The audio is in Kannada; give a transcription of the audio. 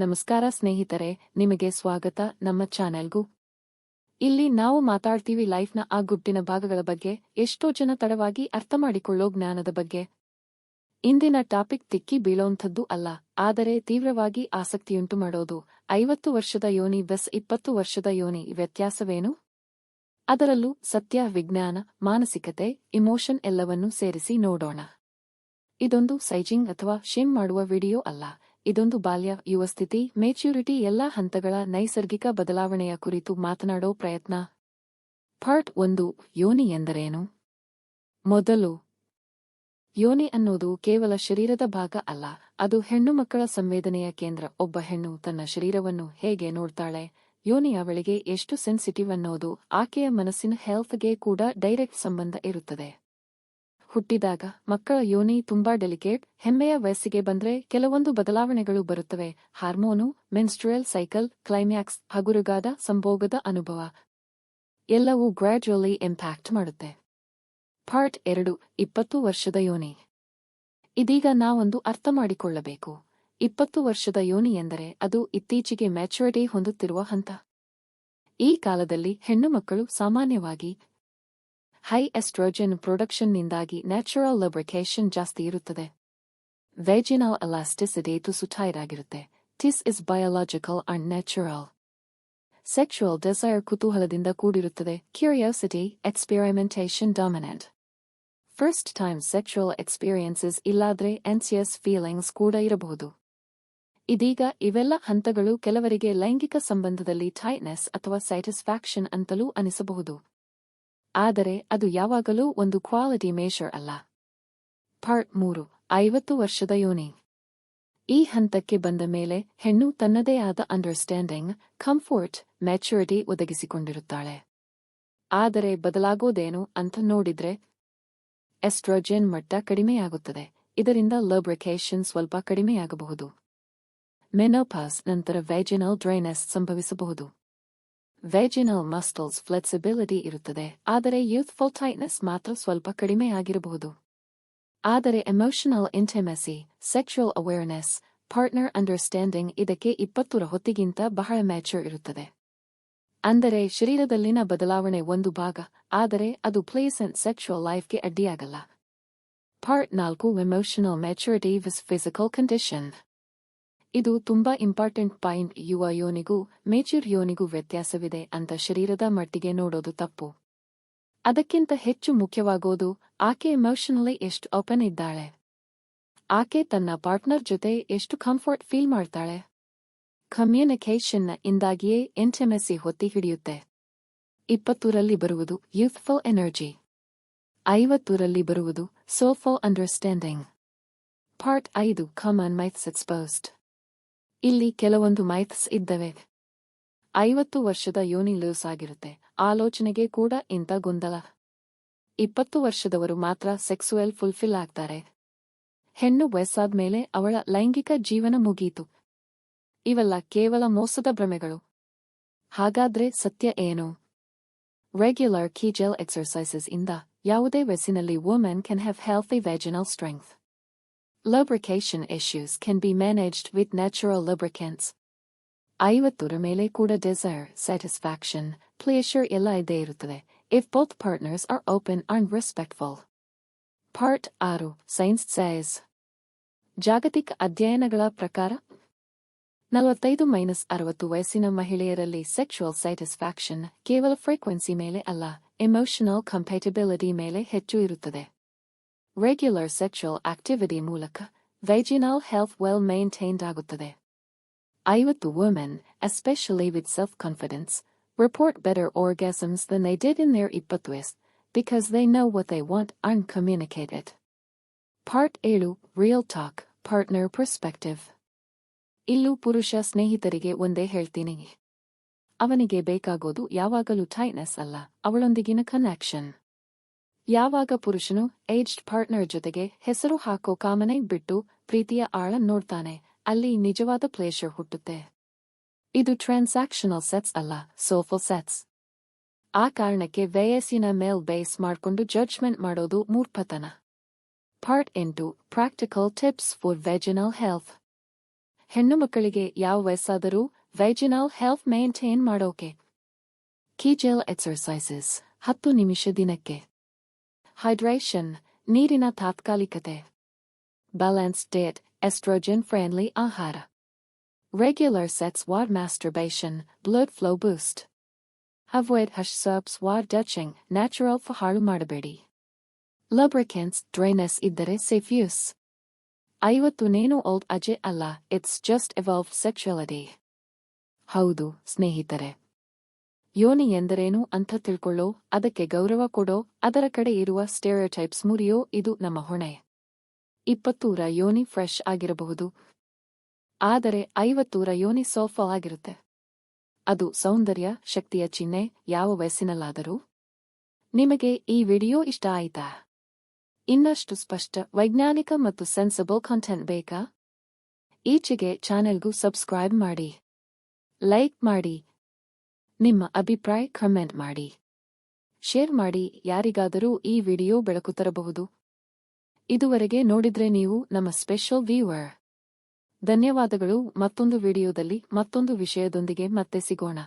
ನಮಸ್ಕಾರ ಸ್ನೇಹಿತರೆ, ನಿಮಗೆ ಸ್ವಾಗತ ನಮ್ಮ ಚಾನೆಲ್ಗೂ. ಇಲ್ಲಿ ನಾವು ಮಾತಾಡ್ತೀವಿ ಲೈಫ್ನ ಆ ಗುಟ್ಟಿನ ಭಾಗಗಳ ಬಗ್ಗೆ, ಎಷ್ಟೋ ಜನ ತಡವಾಗಿ ಅರ್ಥ ಮಾಡಿಕೊಳ್ಳೋ ಜ್ಞಾನದ ಬಗ್ಗೆ. ಇಂದಿನ ಟಾಪಿಕ್ ತಿಕ್ಕಿ ಬೀಳೋಂಥದ್ದು ಅಲ್ಲ, ಆದರೆ ತೀವ್ರವಾಗಿ ಆಸಕ್ತಿಯುಂಟು ಮಾಡೋದು. ಐವತ್ತು ವರ್ಷದ ಯೋನಿ ಬೆಸ್ ಇಪ್ಪತ್ತು ವರ್ಷದ ಯೋನಿ ವ್ಯತ್ಯಾಸವೇನು? ಅದರಲ್ಲೂ ಸತ್ಯ, ವಿಜ್ಞಾನ, ಮಾನಸಿಕತೆ, ಇಮೋಷನ್ ಎಲ್ಲವನ್ನೂ ಸೇರಿಸಿ ನೋಡೋಣ. ಇದೊಂದು ಸೈಜಿಂಗ್ ಅಥವಾ ಶಿಮ್ ಮಾಡುವ ವಿಡಿಯೋ ಅಲ್ಲ ಇದೊಂದು ಬಾಲ್ಯ. ಯುವ ಸ್ಥಿತಿ ಮೆಚ್ಯೂರಿಟಿ ಎಲ್ಲಾ ಹಂತಗಳ ನೈಸರ್ಗಿಕ ಬದಲಾವಣೆಯ ಕುರಿತು ಮಾತನಾಡೋ ಪ್ರಯತ್ನ. ಪಾರ್ಟ್ ಒಂದು, ಯೋನಿ ಎಂದರೇನು? ಮೊದಲು, ಯೋನಿ ಅನ್ನೋದು ಕೇವಲ ಶರೀರದ ಭಾಗ ಅಲ್ಲ, ಅದು ಹೆಣ್ಣು ಮಕ್ಕಳ ಸಂವೇದನೆಯ ಕೇಂದ್ರ. ಒಬ್ಬ ಹೆಣ್ಣು ತನ್ನ ಶರೀರವನ್ನು ಹೇಗೆ ನೋಡ್ತಾಳೆ? ಯೋನಿ ಅವಳಿಗೆ ಎಷ್ಟು ಸೆನ್ಸಿಟಿವ್ ಅನ್ನೋದು, ಆಕೆಯ ಮನಸ್ಸಿನ ಹೆಲ್ತ್ಗೆ ಕೂಡ ಡೈರೆಕ್ಟ್ ಸಂಬಂಧ ಇರುತ್ತದೆ. ಹುಟ್ಟಿದಾಗ ಮಕ್ಕಳ ಯೋನಿ ತುಂಬಾ ಡೆಲಿಕೇಟ್, ಹೆಮ್ಮೆಯ ವಯಸ್ಸಿಗೆ ಬಂದ್ರೆ ಕೆಲವೊಂದು ಬದಲಾವಣೆಗಳು ಬರುತ್ತವೆ. ಹಾರ್ಮೋನು, ಮೆನ್ಸ್ಟ್ರುಯಲ್ ಸೈಕಲ್, ಕ್ಲೈಮ್ಯಾಕ್ಸ್, ಹಗುರುಗಾದ ಸಂಭೋಗದ ಅನುಭವ. ಎಲ್ಲವೂ ಗ್ರಾಜುವಲಿ ಇಂಪ್ಯಾಕ್ಟ್ ಮಾಡುತ್ತೆ. ಪಾರ್ಟ್ ಎರಡು, ಇಪ್ಪತ್ತು ವರ್ಷದ ಯೋನಿ. ಇದೀಗ ನಾವೊಂದು ಅರ್ಥ ಮಾಡಿಕೊಳ್ಳಬೇಕು. ಇಪ್ಪತ್ತು ವರ್ಷದ ಯೋನಿ ಎಂದರೆ ಅದು ಇತ್ತೀಚೆಗೆ ಮ್ಯಾಚುರಿಟಿ ಹೊಂದುತ್ತಿರುವ ಹಂತ. ಈ ಕಾಲದಲ್ಲಿ ಹೆಣ್ಣುಮಕ್ಕಳು ಸಾಮಾನ್ಯವಾಗಿ ಹೈ ಎಸ್ಟ್ರೋಜನ್ ಪ್ರೊಡಕ್ಷನ್ನಿಂದಾಗಿ ನ್ಯಾಚುರಲ್ ಲಬ್ರಿಕೇಶನ್ ಜಾಸ್ತಿ ಇರುತ್ತದೆ. ವೆಜಿನಲ್ ಎಲಾಸ್ಟಿಸಿಟಿ ತುಸು ಆಗಿರುತ್ತೆ this is biological and natural sexual desire ಕುತೂಹಲದಿಂದ ಕೂಡಿರುತ್ತದೆ. Curiosity experimentation dominant first time sexual experiences ಇಲ್ಲಾದ್ರೆ ಎನ್ಸಿಯಸ್ ಫೀಲಿಂಗ್ಸ್ ಕೂಡ ಇರಬಹುದು. ಇದೀಗ ಇವೆಲ್ಲ ಹಂತಗಳು ಕೆಲವರಿಗೆ ಲೈಂಗಿಕ ಸಂಬಂಧದಲ್ಲಿ ಟೈಟ್ನೆಸ್ ಅಥವಾ ಸ್ಯಾಟಿಸ್ಫ್ಯಾಕ್ಷನ್ ಅಂತಲೂ ಅನಿಸಬಹುದು. ಆದರೆ ಅದು ಯಾವಾಗಲೂ ಒಂದು ಕ್ವಾಲಿಟಿ ಮೇಷರ್ ಅಲ್ಲ. ಪಾರ್ಟ್ ಮೂರು, ಐವತ್ತು ವರ್ಷದ ಯೋನಿ. ಈ ಹಂತಕ್ಕೆ ಬಂದ ಮೇಲೆ ಹೆಣ್ಣು ತನ್ನದೇ ಆದ ಅಂಡರ್ಸ್ಟ್ಯಾಂಡಿಂಗ್ ಕಂಫರ್ಟ್ ಮ್ಯಾಚುರಿಟಿ ಒದಗಿಸಿಕೊಂಡಿರುತ್ತಾಳೆ. ಆದರೆ ಬದಲಾಗೋದೇನು ಅಂತ ನೋಡಿದ್ರೆ ಎಸ್ಟ್ರೋಜೆನ್ ಮಟ್ಟ ಕಡಿಮೆಯಾಗುತ್ತದೆ. ಇದರಿಂದ ಲಬ್ರಿಕೇಶನ್ ಸ್ವಲ್ಪ ಕಡಿಮೆಯಾಗಬಹುದು. ಮೆನೋಪಾಸ್ ನಂತರ ವೈಜಿನಲ್ ಡ್ರೈನೆಸ್ ಸಂಭವಿಸಬಹುದು. ವೆಜಿನಲ್ ಮಸ್ಟಲ್ಸ್ ಫ್ಲೆಕ್ಸಿಬಿಲಿಟಿ ಇರುತ್ತದೆ, ಆದರೆ ಯೂತ್ಫುಲ್ ಟೈಟ್ನೆಸ್ ಮಾತ್ರ ಸ್ವಲ್ಪ ಕಡಿಮೆಯಾಗಿರಬಹುದು ಆದರೆ emotional intimacy sexual awareness partner understanding ಇದಕ್ಕೆ ಇಪ್ಪತ್ತರ ಹೊತ್ತಿಗಿಂತ ಬಹಳ ಮ್ಯಾಚರ್ ಇರುತ್ತದೆ. ಅಂದರೆ ಶರೀರದಲ್ಲಿನ ಬದಲಾವಣೆ ಒಂದು ಭಾಗ, ಆದರೆ ಅದು ಪ್ಲೇಸೆಂಟ್ ಸೆಕ್ಷುವಲ್ ಲೈಫ್ಗೆ ಅಡ್ಡಿಯಾಗಲ್ಲ. ಪಾರ್ಟ್ ನಾಲ್ಕು emotional maturity with physical condition ಇದು ತುಂಬಾ ಇಂಪಾರ್ಟೆಂಟ್ ಪಾಯಿಂಟ್. ಯುವ ಯೋನಿಗೂ, ಮೇಚೂರ್ ಯೋನಿಗೂ ವ್ಯತ್ಯಾಸವಿದೆ ಅಂತ ಶರೀರದ ಮಟ್ಟಿಗೆ ನೋಡೋದು ತಪ್ಪು. ಅದಕ್ಕಿಂತ ಹೆಚ್ಚು ಮುಖ್ಯವಾಗೋದು, ಆಕೆ ಎಮೋಷನಲಿ ಎಷ್ಟು ಓಪನ್ ಇದ್ದಾಳೆ. ಆಕೆ ತನ್ನ ಪಾರ್ಟ್ನರ್ ಜೊತೆ ಎಷ್ಟು ಕಂಫರ್ಟ್ ಫೀಲ್ ಮಾಡ್ತಾಳೆ. ಕಮ್ಯುನಿಕೇಷನ್ನ ಇಂದಾಗಿಯೇ ಎಂಟೆಮೆಸಿ ಹೊತ್ತಿ ಹಿಡಿಯುತ್ತೆ. ಇಪ್ಪತ್ತೂರಲ್ಲಿ ಬರುವುದು ಯೂತ್ಫುಲ್ ಎನರ್ಜಿ ಐವತ್ತೂರಲ್ಲಿ ಬರುವುದು ಸೋಫೋ ಅಂಡರ್ಸ್ಟ್ಯಾಂಡಿಂಗ್ ಪಾರ್ಟ್ ಐದು ಕಾಮನ್ ಮೈತ್ಸ್ ಎಕ್ಸ್ಪೋಸ್ಡ್ ಇಲ್ಲಿ ಕೆಲವೊಂದು ಮೈಥ್ಸ್ ಇದ್ದವೆ? ಐವತ್ತು ವರ್ಷದ ಯೋನಿ ಲೂಸ್ ಆಗಿರುತ್ತೆ. ಆಲೋಚನೆಗೆ ಕೂಡ ಇಂಥ ಗೊಂದಲ. ಇಪ್ಪತ್ತು ವರ್ಷದವರು ಮಾತ್ರ ಸೆಕ್ಸುವೆಲ್ ಫುಲ್ಫಿಲ್ ಆಗ್ತಾರೆ. ಹೆಣ್ಣು ವಯಸ್ಸಾದ್ಮೇಲೆ ಅವಳ ಲೈಂಗಿಕ ಜೀವನ ಮುಗಿಯಿತು ಇವೆಲ್ಲ ಕೇವಲ ಮೋಸದ ಭ್ರಮೆಗಳು. ಹಾಗಾದ್ರೆ ಸತ್ಯ ಏನು? ರೆಗ್ಯುಲರ್ ಕೀಜೆಲ್ ಎಕ್ಸರ್ಸೈಸಸ್ ಇಂದ ಯಾವುದೇ ವಯಸ್ಸಿನಲ್ಲಿ women can have healthy vaginal strength Lubrication issues can be managed with natural lubricants. ಐವತ್ತರ ಮೇಲೆ ಕೂಡ ಡಿಸೈರ್ ಸ್ಯಾಟಿಸ್ಫ್ಯಾಕ್ಷನ್ ಪ್ಲೇಷರ್ ಎಲ್ಲ ಇದೇ ಇರುತ್ತದೆ if both partners are open and respectful part ಆರು ಸೈನ್ಸ್ ಸೈಸ್ ಜಾಗತಿಕ ಅಧ್ಯಯನಗಳ ಪ್ರಕಾರ ನಲವತ್ತೈದು ಮೈನಸ್ ಅರವತ್ತು ವಯಸ್ಸಿನ ಮಹಿಳೆಯರಲ್ಲಿ ಸೆಕ್ಷುವಲ್ ಸ್ಯಾಟಿಸ್ಫ್ಯಾಕ್ಷನ್ ಕೇವಲ ಫ್ರೀಕ್ವೆನ್ಸಿ ಮೇಲೆ ಅಲ್ಲ ಎಮೋಷನಲ್ ಕಂಪೇಟಬಿಲಿಟಿ ಮೇಲೆ ಹೆಚ್ಚು ಇರುತ್ತದೆ ರೆಗ್ಯುಲರ್ ಸೆಕ್ಷುವಲ್ ಆಕ್ಟಿವಿಟಿ ಮೂಲಕ ವೈಜಿನಲ್ ಹೆಲ್ತ್ ವೆಲ್ ಮೇಂಟೈನ್ಡ್ ಆಗುತ್ತದೆ ಐವತ್ತು women especially with self confidence report better orgasms than they did in their ಇಪ್ಪತ್ತು because they know what they want and communicate it. Part ಏಳು ರಿಯಲ್ ಟಾಕ್ ಪಾರ್ಟ್ನರ್ ಪರ್ಸ್ಪೆಕ್ಟಿವ್ ಇಲ್ಲೂ ಪುರುಷ ಸ್ನೇಹಿತರಿಗೆ ಒಂದೇ ಹೇಳ್ತೀನಿ ಅವನಿಗೆ ಬೇಕಾಗೋದು ಯಾವಾಗಲೂ ಟೈಟ್ನೆಸ್ ಅಲ್ಲ ಅವಳೊಂದಿಗಿನ ಕನೆಕ್ಷನ್ ಯಾವಾಗ ಪುರುಷನು ಏಜ್ಡ್ ಪಾರ್ಟ್ನರ್ ಜೊತೆಗೆ ಹೆಸರು ಹಾಕೋ ಕಾಮನೆ ಬಿಟ್ಟು ಪ್ರೀತಿಯ ಆಳ ನೋಡ್ತಾನೆ, ಅಲ್ಲಿ ನಿಜವಾದ ಪ್ಲೇಷರ್ ಹುಟ್ಟುತ್ತೆ. ಇದು ಟ್ರಾನ್ಸಾಕ್ಷನಲ್ ಸೆಟ್ಸ್ ಅಲ್ಲ ಸೋಫಲ್ ಸೆಟ್ಸ್ ಆ ಕಾರಣಕ್ಕೆ ವಯಸ್ಸಿನ ಮೇಲ್ ಬೇಸ್ ಮಾಡಿಕೊಂಡು ಜಡ್ಜ್ಮೆಂಟ್ ಮಾಡೋದು ಮೂರ್ಪತನ ಪಾರ್ಟ್ ಎಂಟು practical tips for vaginal health ಹೆಣ್ಣು ಮಕ್ಕಳಿಗೆ ಯಾವ ವಯಸ್ಸಾದರೂ ವೆಜಿನಲ್ ಹೆಲ್ತ್ ಮೇಂಟೈನ್ ಮಾಡೋಕೆ. ಕೀಜೆಲ್ ಎಕ್ಸರ್ಸೈಸಸ್ ಹತ್ತು ನಿಮಿಷ ದಿನಕ್ಕೆ. ಹೈಡ್ರೇಷನ್ ನೀರಿನ ತಾತ್ಕಾಲಿಕತೆ ಬ್ಯಾಲೆನ್ಸ್ ಡೇಟ್ ಎಸ್ಟ್ರೋಜನ್ ಫ್ರೆಂಡ್ಲಿ ಆಹಾರ regular sex or masturbation blood flow boost avoid harsh soaps or douching natural ಹಾಳು ಮಾಡಬೇಡಿ ಲಬ್ರಿಕೆಂಟ್ಸ್ ಡ್ರೈನೆಸ್ ಇದ್ದರೆ ಸೇಫ್ ಯೂಸ್ ಐವತ್ತು ನೇನು ಓಲ್ಡ್ ಅಜೆ ಅಲ್ಲ ಇಟ್ಸ್ ಜಸ್ಟ್ ಎವಾಲ್ವ್ ಸೆಕ್ಷುಯಾಲಿಟಿ ಹೌದು ಸ್ನೇಹಿತರೆ ಯೋನಿ ಎಂದರೇನು ಅಂತ ತಿಳ್ಕೊಳ್ಳೋ, ಅದಕ್ಕೆ ಗೌರವ ಕೊಡೋ, ಅದರ ಕಡೆ ಇರುವ ಸ್ಟೆರಿಯೋಟೈಪ್ಸ್ ಮುರಿಯೋ ಇದು ನಮ್ಮ ಹೊಣೆ. ಇಪ್ಪತ್ತೂರ ಯೋನಿ ಫ್ರೆಶ್ ಆಗಿರಬಹುದು. ಆದರೆ ಐವತ್ತೂರ ಯೋನಿ ಸೋಫಾ ಆಗಿರುತ್ತೆ. ಅದು ಸೌಂದರ್ಯ, ಶಕ್ತಿಯ ಚಿಹ್ನೆ, ಯಾವ ವಯಸ್ಸಿನಲ್ಲಾದರೂ. ನಿಮಗೆ ಈ ವಿಡಿಯೋ ಇಷ್ಟ ಆಯಿತಾ? ಇನ್ನಷ್ಟು ಸ್ಪಷ್ಟ, ವೈಜ್ಞಾನಿಕ ಮತ್ತು ಸೆನ್ಸಬಲ್ ಕಂಟೆಂಟ್ ಬೇಕಾ? ಈಚೆಗೆ ಚಾನೆಲ್ಗೂ ಸಬ್ಸ್ಕ್ರೈಬ್ ಮಾಡಿ. ಲೈಕ್ ಮಾಡಿ. ನಿಮ್ಮ ಅಭಿಪ್ರಾಯ ಕಮೆಂಟ್ ಮಾಡಿ. ಶೇರ್ ಮಾಡಿ ಯಾರಿಗಾದರೂ ಈ ವಿಡಿಯೋ ಬೆಳಕು ತರಬಹುದು. ಇದುವರೆಗೆ ನೋಡಿದ್ರೆ ನೀವು ನಮ್ಮ ಸ್ಪೆಷಲ್ ವ್ಯೂವರ್ ಧನ್ಯವಾದಗಳು, ಮತ್ತೊಂದು ವಿಡಿಯೋದಲ್ಲಿ ಮತ್ತೊಂದು ವಿಷಯದೊಂದಿಗೆ ಮತ್ತೆ ಸಿಗೋಣ.